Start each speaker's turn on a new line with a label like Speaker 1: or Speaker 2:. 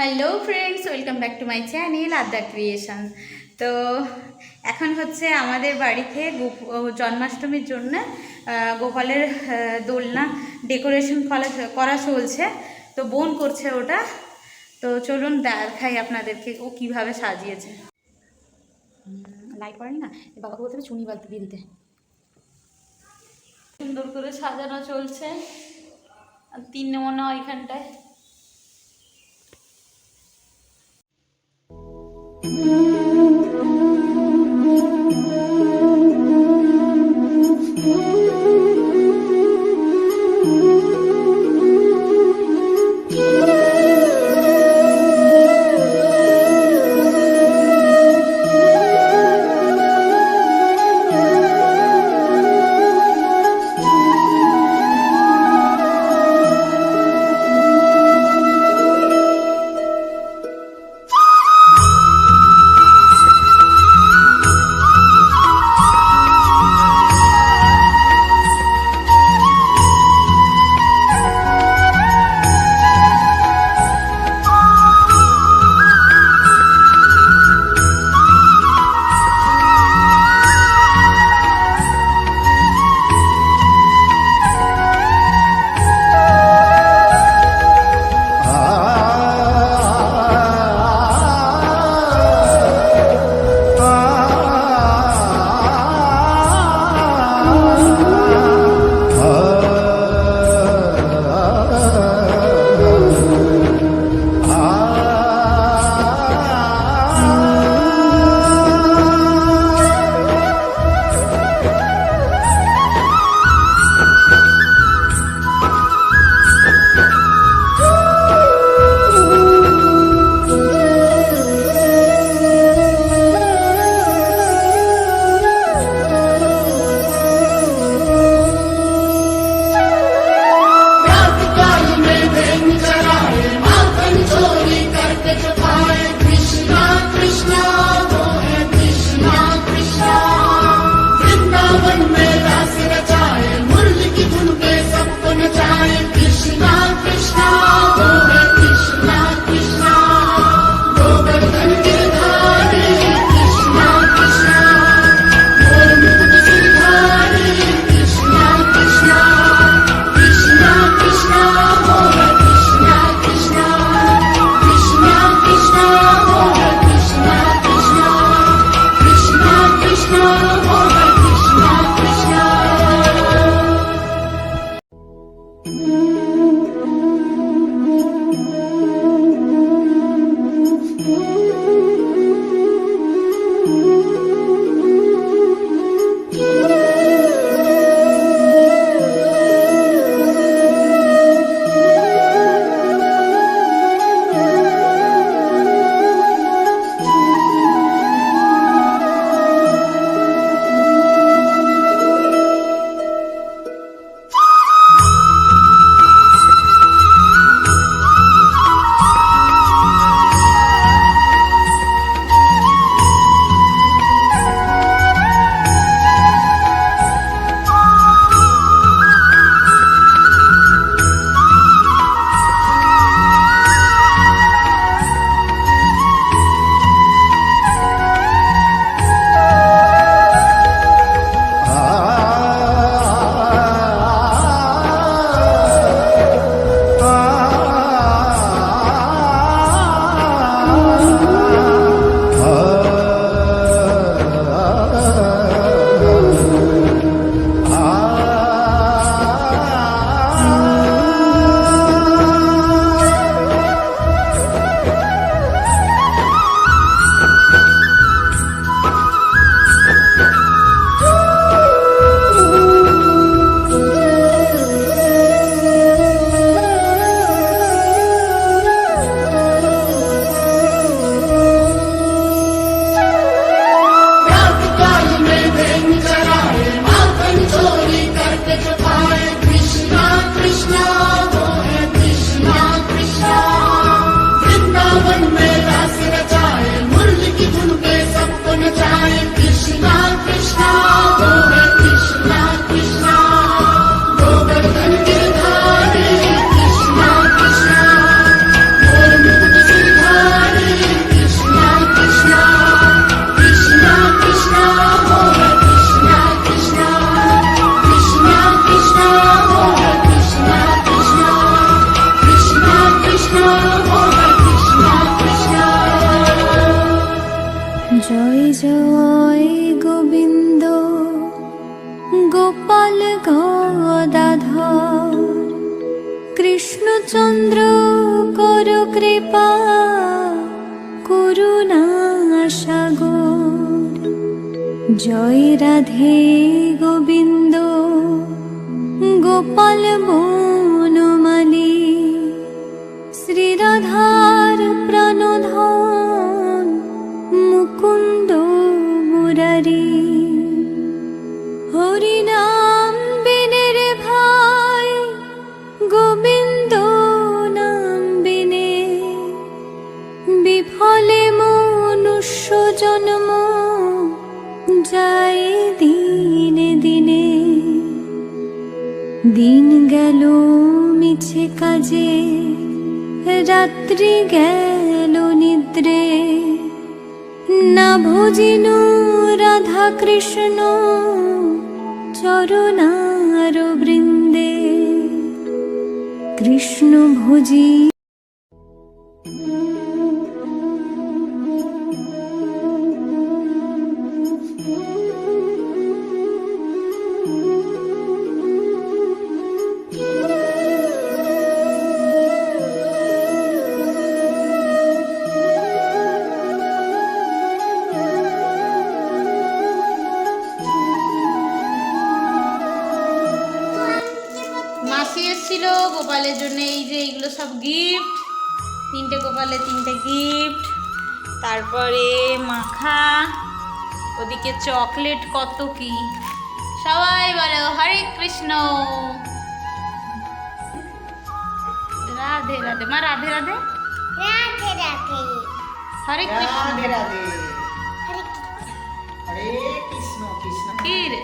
Speaker 1: Hello friends welcome back to my channel Adya creation তো এখন হচ্ছে আমাদের বাড়িতে গোপ- ও জন্মাষ্টমীর জন্য গোপালের দোলনা ডেকোরেশন করা করা চলছে। তো বোন করছে ওটা। তো চলুন দেখাই আপনাদেরকে ও কীভাবে সাজিয়েছে। লাইট পড়েনি না? বাবাকে বলতে হবে চুনি বালতি দিয়ে দিতে। সুন্দর করে সাজানো চলছে। তিন আর তিন Música Mm-hmm. গোপাল গদাধর।
Speaker 2: কৃষ্ণচন্দ্র কর কৃপা করুণা সাগর। জয় রাধে গো হরিনাম বিনের ভাই, গোবিন্দ নাম বিনে। বিফলে যায় দিনে দিনে। গেল মিছে কাজে, রাত্রি গেল নিদ্রে। কৃষ্ণ চরণার বৃন্দে
Speaker 1: এসেছিল গোপালের জন্য এই যে এইগুলো সব গিফট তিনটে গোপালের তিনটে গিফট তারপরে মাখা ওদিকে চকলেট কত কি। সবাই বলো হরে কৃষ্ণ। রাধে রাধে। মা রাধে রাধে।
Speaker 3: রাধে রাধে।
Speaker 1: হরে কৃষ্ণ।
Speaker 4: রাধে রাধে।
Speaker 3: হরে
Speaker 4: হরে কৃষ্ণ কৃষ্ণ।
Speaker 1: কি রে?